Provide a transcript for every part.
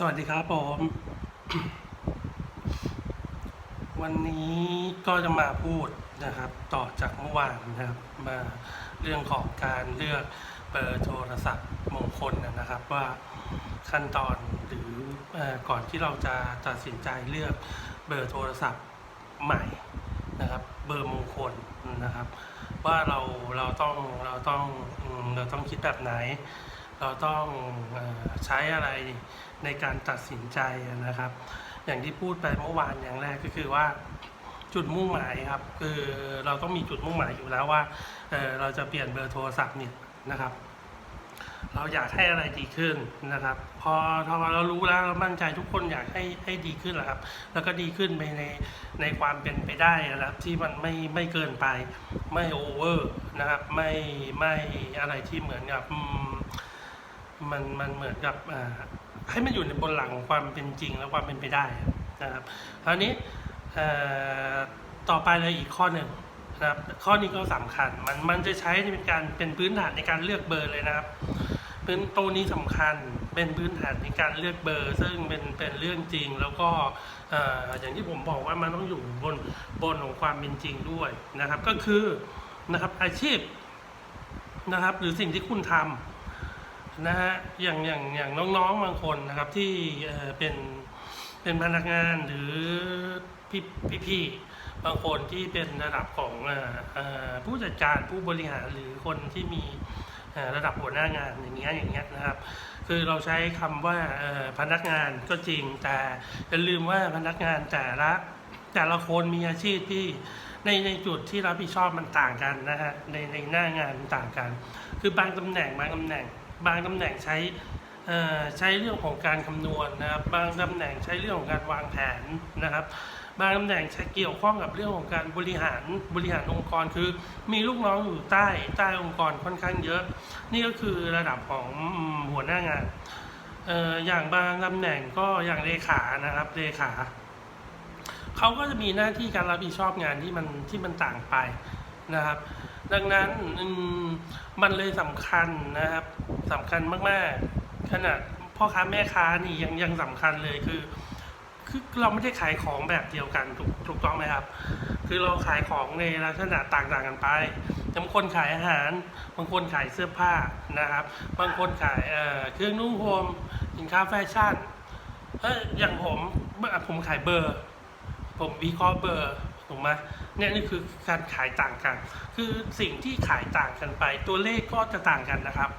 สวัสดีครับผม วันนี้ก็จะมาพูดนะครับ ต่อจากเมื่อวานนะครับ มาเรื่องของการเลือกเบอร์โทรศัพท์มงคลนะครับ ว่าขั้นตอนหรืออก่อนที่เราจะตัดสินใจเลือกเบอร์โทรศัพท์ใหม่นะครับ เบอร์มงคลนะครับ ว่าเราเราต้องเราต้องเราต้องคิดแบบไหน เราต้องใช้อะไรในการตัดสินใจนะครับ อย่างที่พูดไปเมื่อวานอย่างแรกก็คือว่าจุดมุ่งหมายครับ คือเราต้องมีจุดมุ่งหมายอยู่แล้วว่าเเราจะเปลี่ยนเบอร์โทรศัพท์เนี่ยนะครับ เราอยากให้อะไรดีขึ้นนะครับ พอพอเรารู้แล้วเรามั่นใจทุกคนอยากให้ให้ดีขึ้นแหละครับ แล้วก็ดีขึ้นไปในในความเป็นไปได้นะครับ ที่มันไม่ไม่เกินไปไม่โอเวอร์นะครับ ไม่ไม่อะไรที่เหมือนกับ มันมันเหมือนกับให้มันอยู่ในบนหลังของความเป็นจริงและความเป็นไปได้นะครับคราวนี้ต่อไปเลยอีกข้อหนึ่งนะครับข้อนี้ก็สำคัญมันมันจะใช้เป็นการเป็นพื้นฐานในการเลือกเบอร์เลยนะครับเป็นตัวนี้สำคัญเป็นพื้นฐานในการเลือกเบอร์ ซึ่งเป็นเป็นเรื่องจริงแล้วก็เอ่ออย่างที่ผมบอกว่ามันต้องอยู่บนบนของความเป็นจริงด้วยนะครับ ก็คือนะครับอาชีพนะครับหรือสิ่งที่คุณทำ นะฮะอย่างอย่างอย่างน้องๆบางคนนะครับที่เป็นเป็นพนักงานหรือพี่พี่ๆบางคนที่เป็นระดับของออผู้จัดการผู้บริหารหรือคนที่มีระดับหัวหน้างานอย่างเงี้ยอย่างเงี้ยนะครับ คือเราใช้คำว่าพนักงานก็จริง แต่อย่าลืมว่าพนักงานแต่ละแต่ละคนมีอาชีพที่ในในจุดที่รับผิดชอบมันต่างกันนะฮะในในหน้างานมันต่างกัน คือบางตำแหน่งบางตำแหน่ง บางตำแหน่งใช้ใช้เรื่องของการคำนวณนะครับ บางตำแหน่งใช้เรื่องของการวางแผนนะครับ บางตำแหน่งใช้เกี่ยวข้องกับเรื่องของการบริหารบริหารองค์กรคือมีลูกน้องอยู่ใต้ใต้องค์กรค่อนข้างเยอะ นี่ก็คือระดับของหัวหน้างานอย่างบางตำแหน่งก็อย่างเลขานะครับเลขาเขาก็จะมีหน้าที่การรับผิดชอบงานที่มันที่มันต่างไปนะครับ ดังนั้นมันเลยสำคัญนะครับสำคัญมากๆ ขนาดพ่อค้าแม่ค้านี่ยังยังสำคัญเลยคือ คือเราไม่ได้ขายของแบบเดียวกันถูกถูกต้องไหมครับ คือเราขายของในลักษณะต่างๆกันไปบางคนขายอาหาร บางคนขายเสื้อผ้านะครับ บางคนขายเเครื่องนุ่งห่มสินค้าแฟชั่นเอออย่างผมผมขายเบอร์ ผมวิเคราะห์เบอร์ ถูกไหมเนี่ยนี่คือการขายต่างกัน คือสิ่งที่ขายต่างกันไป ตัวเลขก็จะต่างกันนะครับ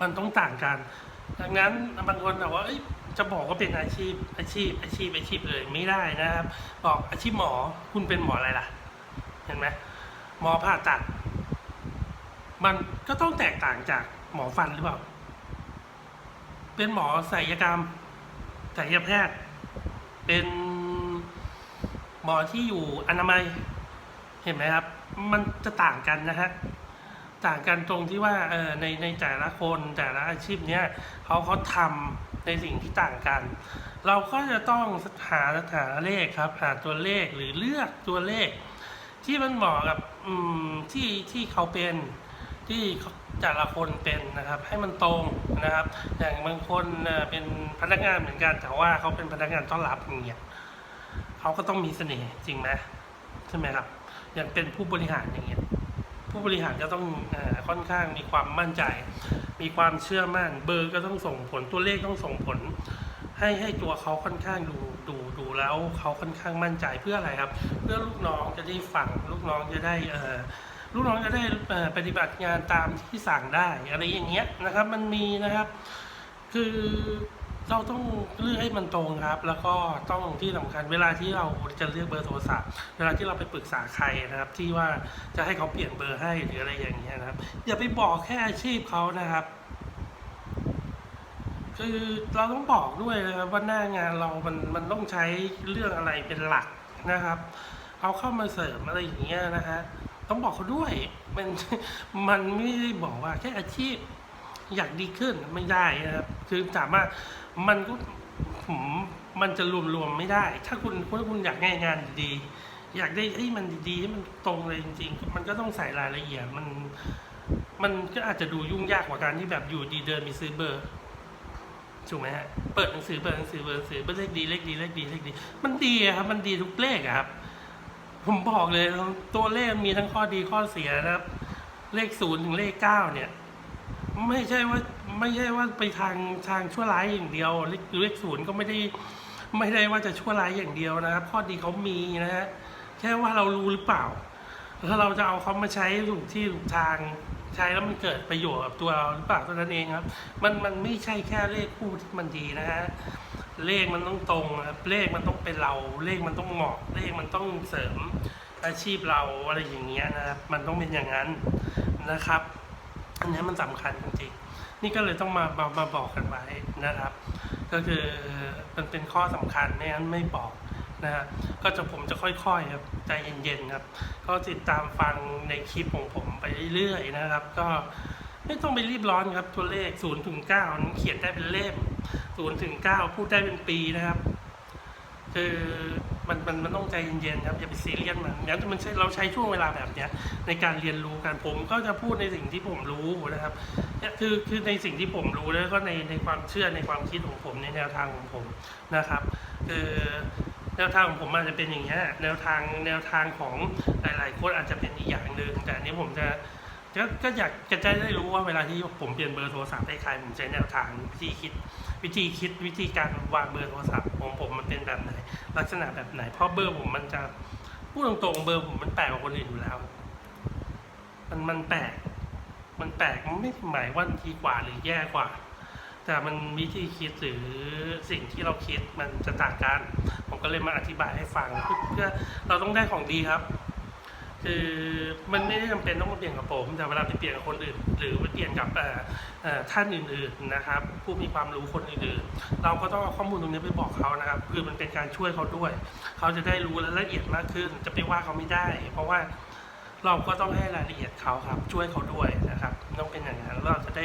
มันต้องต่างกัน ดังนั้นบางคนบอกว่าจะบอกว่าเป็นอาชีพอาชีพ อาชีพอาชีพเลยไม่ได้นะครับ บอกอาชีพหมอคุณเป็นหมออะไรล่ะ เห็นไหมหมอผ่าตัด มันก็ต้องแตกต่างจากหมอฟันหรือเปล่า เป็นหมอศัลยกรรมศัลยแพทย์ เป็น หมอที่อยู่อนามัยเห็นไหมครับ มันจะต่างกันนะฮะต่างกันตรงที่ว่าเออในในแต่ละคนแต่ละอาชีพเนี้ยเขาเขาทำในสิ่งที่ต่างกัน เราก็จะต้องหาหาเลขครับ หาตัวเลขหรือเลือกตัวเลข ที่มันเหมาะกับอืมที่ที่เขาเป็นที่แต่ละคนเป็นนะครับ ให้มันตรงนะครับ อย่างบางคนเอ่อเป็นพนักงานเหมือนกันแต่ว่าเขาเป็นพนักงานต้อนรับอย่างเงี้ย เขาก็ต้องมีเสน่ห์จริงไหมใช่ไหมครับ อย่างเป็นผู้บริหารอย่างเงี้ยผู้บริหารก็ต้องอค่อนข้างมีความมั่นใจ มีความเชื่อมั่น เบอร์ก็ต้องส่งผลตัวเลขต้องส่งผล ให้ให้ตัวเขาค่อนข้างดูดูดูแล้วเขาค่อนข้างมั่นใจเพื่ออะไรครับ เพื่อลูกน้องจะได้ฟังลูกน้องจะได้เออลูกน้องจะได้ปฏิบัติงานตามที่สั่งได้อะไรอย่างเงี้ยนะครับ มันมีนะครับ คือ เราต้องเลือกให้มันตรงครับ แล้วก็ต้องที่สำคัญเวลาที่เราจะเลือกเบอร์โทรศัพท์ เวลาที่เราไปปรึกษาใครนะครับ ที่ว่าจะให้เขาเปลี่ยนเบอร์ให้หรืออะไรอย่างเงี้ยนะครับ อย่าไปบอกแค่อาชีพเขานะครับ คือเราต้องบอกด้วยนะครับว่าหน้างานเรามันมันต้องใช้เรื่องอะไรเป็นหลักนะครับ เอาเข้ามาเสริมอะไรอย่างเงี้ยนะฮะต้องบอกเขาด้วย มันมันไม่ได้บอกว่าแค่อาชีพ อยากดีขึ้นไม่ได้นะครับ คือสามารถมันก็ผมมันจะรวมๆไม่ได้ ถ้าคุณถ้าคุณอยากง่ายงานดี อยากได้ให้มันดีๆให้มันตรงเลยจริง ๆ มันก็ต้องใส่รายละเอียดมันมันก็อาจจะดูยุ่งยากกว่าการที่แบบอยู่ดีเดินไปซื้อเบอร์ถูกไหมฮะเปิดหนังสือเปิดหนังสือเปิดหนังสือเป็นเลขดีเลขดีเลขดีเลขดี มันดีครับ มันดีทุกเลขครับ ผมบอกเลยตัวเลขมีทั้งข้อดีข้อเสียนะครับ เลขศูนย์ถึงเลขเก้าเนี่ย ไม่ใช่ว่าไม่ใช่ว่าไปทางทางชั่วร้ายอย่างเดียวเลขศูนย์ก็ไม่ได้ไม่ได้ว่าจะชั่วร้ายอย่างเดียวนะครับ ข้อดีเขามีนะฮะแค่ว่าเรารู้หรือเปล่า ถ้าเราจะเอาเขามาใช้ถูกที่ถูกทางใช้แล้วมันเกิดประโยชน์กับตัวเราหรือเปล่าเท่านั้นเองครับ มันมันไม่ใช่แค่เลขคู่ที่มันดีนะฮะเลขมันต้องตรงนะครับเลขมันต้องเป็นเรา เลขมันต้องเหมาะเลขมันต้องเสริมอาชีพเราอะไรอย่างเงี้ยนะครับมันต้องเป็นอย่างนั้นนะครับ อันนี้มันสำคัญจริงๆ นี่ก็เลยต้องมามามาบอกกันไว้นะครับ ก็คือมันเป็นข้อสำคัญไม่งั้นไม่บอกนะฮะก็จะผมจะค่อยๆครับใจเย็นๆครับ ก็ติดตามฟังในคลิปของผมไปเรื่อยๆนะครับ ก็ไม่ต้องไปรีบร้อนครับตัวเลข0ูนย์ถึงเก้าเขียนได้เป็นเล่ม0ูนย์ถึงเก้าพูดได้เป็นปีนะครับ คือมันมันมันต้องใจเย็นๆครับอย่าไปซีเรียสมันงั้นมันใช้เราใช้ช่วงเวลาแบบเนี้ยในการเรียนรู้กันผมก็จะพูดในสิ่งที่ผมรู้นะครับเนี่ยคือคือในสิ่งที่ผมรู้แล้วก็ในในความเชื่อในความคิดของผมในแนวทางของผมนะครับคือแนวทางของผมอาจจะเป็นอย่างเงี้ยแนวทางแนวทางของหลายๆคนอาจจะเป็นอีกอย่างหนึ่งแต่อันนี้ผมจะก็ก็อยากจะได้รู้ว่าเวลาที่ผมเปลี่ยนเบอร์โทรศัพท์ให้ใครผมใช้แนวทางวิธีคิด วิธีคิดวิธีการวางเบอร์โทรศัพท์ของผมมันเป็นแบบไหน ลักษณะแบบไหน เพราะเบอร์ผมมันจะพูดตรงๆเบอร์ผมมันแปลกกว่าคนอื่นอยู่แล้ว มันมันแปลกมันแปลกมันไม่หมายว่าดีกว่าหรือแย่กว่า แต่มันวิธีคิดหรือสิ่งที่เราคิดมันจะต่างกัน ผมก็เลยมาอธิบายให้ฟังเพื่อเราต้องได้ของดีครับ คือมันไม่ได้จำเป็นต้องมาเปลี่ยนกับผม แต่เวลาไปเปลี่ยนกับคนอื่น หรือไปเปลี่ยนกับท่านอื่นๆนะครับ ผู้มีความรู้คนอื่นๆ เราก็ต้องเอาข้อมูลตรงนี้ไปบอกเขานะครับ คือมันเป็นการช่วยเขาด้วย เขาจะได้รู้รายละเอียดมากขึ้น จะไปว่าเขาไม่ได้ เพราะว่าเราก็ต้องให้รายละเอียดเขาครับ ช่วยเขาด้วยนะครับ ต้องเป็นอย่างนั้นเราจะได้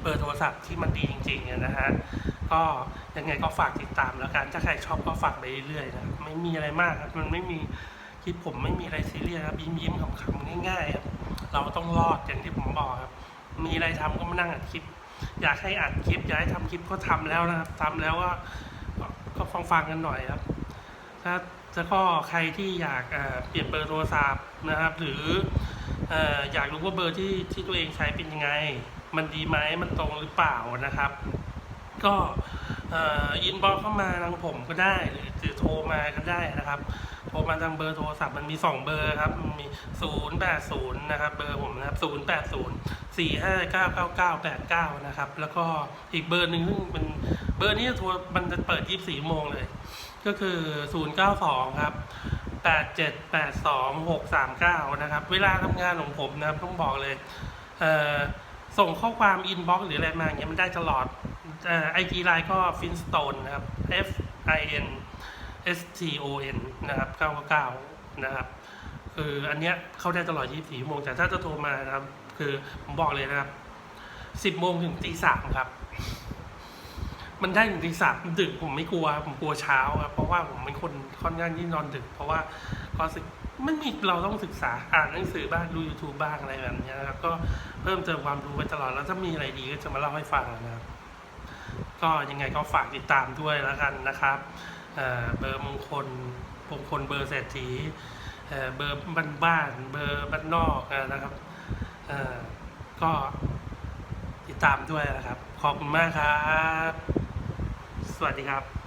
เบอร์โทรศัพท์ที่มันดีจริงๆนะฮะก็ยังไงก็ฝากติดตามแล้วกันถ้าใครชอบก็ฝากไปเรื่อยๆนะไม่มีอะไรมากครับมันไม่มี คลิปผมไม่มีอะไรซีเรียสครับยิ้มยิ้มๆขำๆง่ายๆครับเราต้องรอดอย่างที่ผมบอกครับ มีอะไรทำก็มานั่งอัดคลิป อยากให้อัดคลิปอยากให้ทำคลิปก็ทำแล้วนะครับทำแล้วก็ก็ฟังฟังๆกันหน่อยครับ ถ้าแล้วก็ใครที่อยากเปลี่ยนเบอร์โทรศัพท์นะครับ หรืออยากรู้ว่าเบอร์ที่ที่ตัวเองใช้เป็นยังไง มันดีไหมมันตรงหรือเปล่านะครับ ก็อินบ็อกเข้ามาทางผมก็ได้หรือโทรมาก็ได้นะครับ โทรมาทางเบอร์โทรศัพท์มันมี 2 เบอร์ครับ มี 0 8 0 นะครับ เบอร์ผมนะครับ 0 8 0 4 5 9 9 9 8 9 นะครับ แล้วก็อีกเบอร์หนึ่งซึ่งมันเบอร์นี้โทรมันจะเปิด 24ชั่วโมงเลย ก็คือ 092 ครับ 8782639 นะครับ เวลาทำงานของผมนะครับ ต้องบอกเลย เอ่อส่งข้อความอินบ็อกซ์หรืออะไรมาอย่างเงี้ยมันได้ตลอดไอจีไลน์ก็ฟินสโตนนะครับ F I N S T O N นะครับ999นะครับคืออันเนี้ยเข้าได้ตลอด 24 ชั่วโมง แต่ถ้าจะโทรมานะครับ คือผมบอกเลยนะครับ 10 โมงถึงตีสามครับ มันได้ถึงตีสามดึกผมไม่กลัว ผมกลัวเช้าครับ เพราะว่าผมเป็นคนค่อนข้างที่นอนดึก เพราะว่าก็ศึกมันมีเราต้องศึกษาอ่านหนังสือบ้างดู YouTube บ้างอะไรแบบนี้นะครับ ก็เพิ่มเติมความรู้ไปตลอด แล้วถ้ามีอะไรดีก็จะมาเล่าให้ฟังนะครับ ก็ยังไงก็ฝากติดตามด้วยแล้วกันนะครับ เบอร์มงคลมงคลเบอร์เศรษฐีเบอร์บ้านบ้านเบอร์บ้านนอกนะครับก็ติดตามด้วยนะครับ ขอบคุณมากครับ สวัสดีครับ